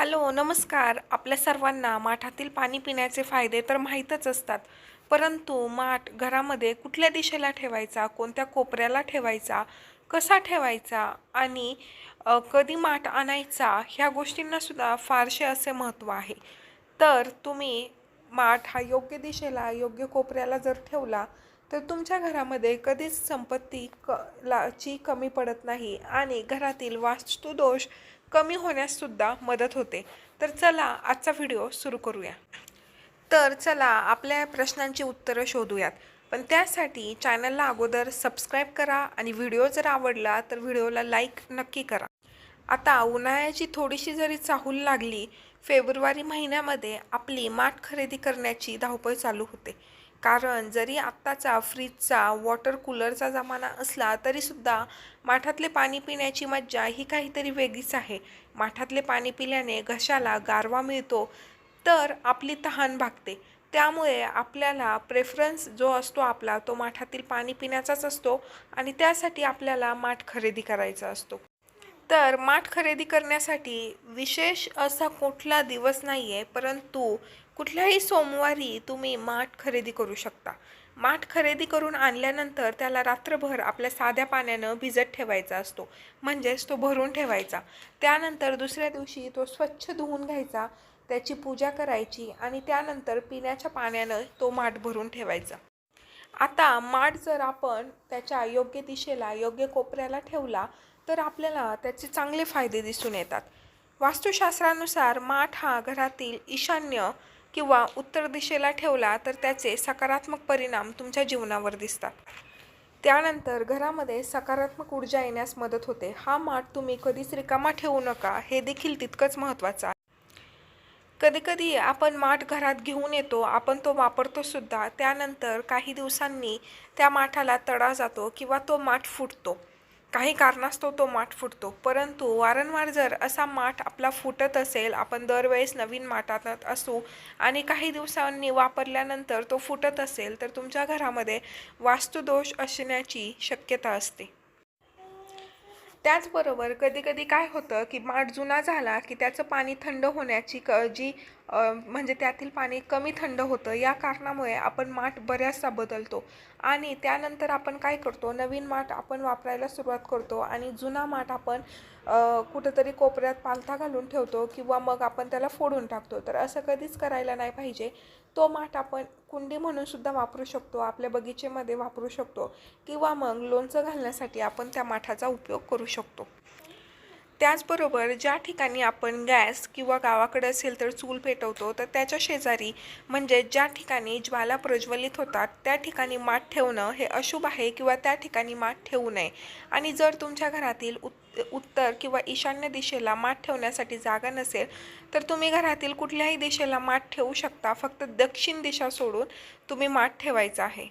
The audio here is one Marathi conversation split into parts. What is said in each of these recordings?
हॅलो नमस्कार. आपल्या सर्वांना माठातील पाणी पिण्याचे फायदे तर माहीतच असतात परंतु माठ घरामध्ये कुठल्या दिशेला ठेवायचा कोणत्या कोपऱ्याला ठेवायचा कसा ठेवायचा आणि कधी माठ आणायचा ह्या गोष्टींनासुद्धा फारसे असे महत्त्व आहे. तर तुम्ही माठ हा योग्य दिशेला योग्य कोपऱ्याला जर ठेवला तर तुमच्या घरामध्ये कधीच संपत्ती क ला ची कमी पडत नाही आणि घरातील वास्तुदोष कमी होण्याससुद्धा मदत होते. तर चला आजचा व्हिडिओ सुरू करूया. तर चला आपल्या प्रश्नांची उत्तरं शोधूयात. पण त्यासाठी चॅनलला अगोदर सबस्क्राईब करा आणि व्हिडिओ जर आवडला तर व्हिडिओला लाईक नक्की करा. आता उन्हाळ्याची थोडीशी जरी चाहूल लागली फेब्रुवारी महिन्यामध्ये आपली माठ खरेदी करण्याची धावपळ चालू होते. कारण जरी आत्ताचा फ्रीजचा वॉटर कूलरचा जमाना असला तरीसुद्धा माठातले पाणी पिण्याची मज्जा ही काहीतरी वेगळीच आहे. माठातले पाणी पिल्याने घशाला गारवा मिळतो तर आपली तहान भागते. त्यामुळे आपल्याला प्रेफरन्स जो असतो आपला तो माठातील पाणी पिण्याचाच असतो आणि त्यासाठी आपल्याला माठ खरेदी करायचा असतो. तर माठ खरेदी करण्यासाठी विशेष असा कुठला दिवस नाही आहे परंतु कुठल्याही सोमवारी तुम्ही माठ खरेदी करू शकता. माठ खरेदी करून आणल्यानंतर त्याला रात्रभर आपल्या साध्या पाण्यानं भिजत ठेवायचा असतो. म्हणजेच तो भरून ठेवायचा. त्यानंतर दुसऱ्या दिवशी तो स्वच्छ धुवून घ्यायचा त्याची पूजा करायची आणि त्यानंतर पिण्याच्या पाण्यानं तो माठ भरून ठेवायचा. आता माठ जर आपण त्याच्या योग्य दिशेला योग्य कोपऱ्याला ठेवला तर आपल्याला त्याचे चांगले फायदे दिसून येतात. वास्तुशास्त्रानुसार माठ हा घरातील ईशान्य किंवा उत्तर दिशेला ठेवला तर त्याचे सकारात्मक परिणाम तुमच्या जीवनावर दिसतात. त्यानंतर घरामध्ये सकारात्मक ऊर्जा येण्यास मदत होते. हा माठ तुम्ही कधीच रिकामा ठेवू नका हे देखील तितकंच महत्त्वाचं आहे. कधीकधी आपण माठ घरात घेऊन येतो आपण तो वापरतो सुद्धा. त्यानंतर काही दिवसांनी त्या माठाला तडा जातो किंवा तो माठ फुटतो. काही कारणास्तव तो माठ फुटतो. परंतु वारंवार जर असा माठ आपला फुटत असेल आपण दरवेळेस नवीन माठात असू आणि काही दिवसांनी वापरल्यानंतर तो फुटत असेल तर तुमच्या घरामध्ये वास्तुदोष असण्याची शक्यता असते. त्याचबरोबर कधीकधी काय होतं की माठ जुना झाला की त्याचं पाणी थंड होण्याची क जी म्हणजे त्यातील पाणी कमी थंड होतं या कारणामुळे आपण माठ बऱ्याचसा बदलतो. आणि त्यानंतर आपण काय करतो नवीन माठ आपण वापरायला सुरुवात करतो आणि जुना माठ आपण कुठंतरी कोपऱ्यात पालथा घालून ठेवतो किंवा मग आपण त्याला फोडून टाकतो. तर असं कधीच करायला नाही पाहिजे. तो माठ आपण कुंडी म्हणून सुद्धा वापरू शकतो आपल्या बगीचेमध्ये वापरू शकतो किंवा मग लोणचं घालण्यासाठी आपण त्या माठाचा उपयोग करू शकतो. त्याचबरोबर ज्या ठिकाणी आपण गॅस किंवा गावाकडे असेल तर चूल पेटवतो तर त्याच्या शेजारी म्हणजे ज्या ठिकाणी ज्वाला प्रज्वलित होतात त्या ठिकाणी माठ ठेवणं हे अशुभ आहे किंवा त्या ठिकाणी माठ ठेवू नये. आणि जर तुमच्या घरातील उत् उत्तर किंवा ईशान्य दिशेला माठ ठेवण्यासाठी जागा नसेल तर तुम्ही घरातील कुठल्याही दिशेला माठ ठेवू शकता फक्त दक्षिण दिशा सोडून तुम्ही माठ ठेवायचा आहे.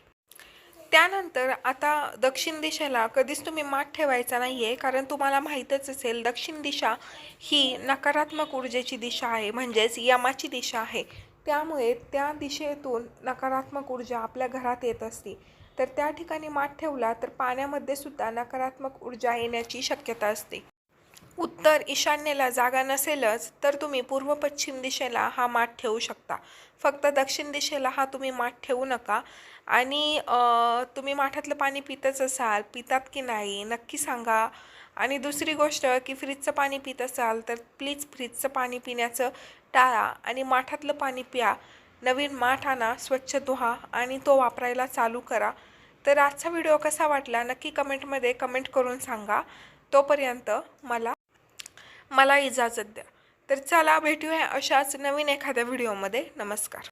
त्यानंतर आता दक्षिण दिशेला कधीच तुम्ही माठ ठेवायचा नाही आहे कारण तुम्हाला माहीतच असेल दक्षिण दिशा ही नकारात्मक ऊर्जेची दिशा आहे म्हणजेच यमाची दिशा आहे. त्यामुळे त्या दिशेतून नकारात्मक ऊर्जा आपल्या घरात येत असते. तर त्या ठिकाणी माठ ठेवला तर पाण्यामध्ये सुद्धा नकारात्मक ऊर्जा येण्याची शक्यता असते. उत्तर ईशान्येला जागा नसेलच तर तुम्ही पूर्व पश्चिम दिशेला हा माठ ठेवू शकता. फक्त दक्षिण दिशेला हा तुम्ही माठ ठेवू नका. आणि तुम्ही माठातलं पाणी पितच असाल पितात की नाही नक्की सांगा. आणि दुसरी गोष्ट की फ्रीजचं पाणी पित असाल तर प्लीज फ्रीजचं पाणी पिण्याचं टाळा आणि माठातलं पाणी प्या. नवीन माठ आणा स्वच्छ धुहा आणि तो वापरायला चालू करा. तर आजचा व्हिडिओ कसा वाटला नक्की कमेंटमध्ये कमेंट करून सांगा. तोपर्यंत मला मला इजाजत द्या. तर चला भेटूया अशाच नवीन एखाद्या व्हिडिओमध्ये. नमस्कार.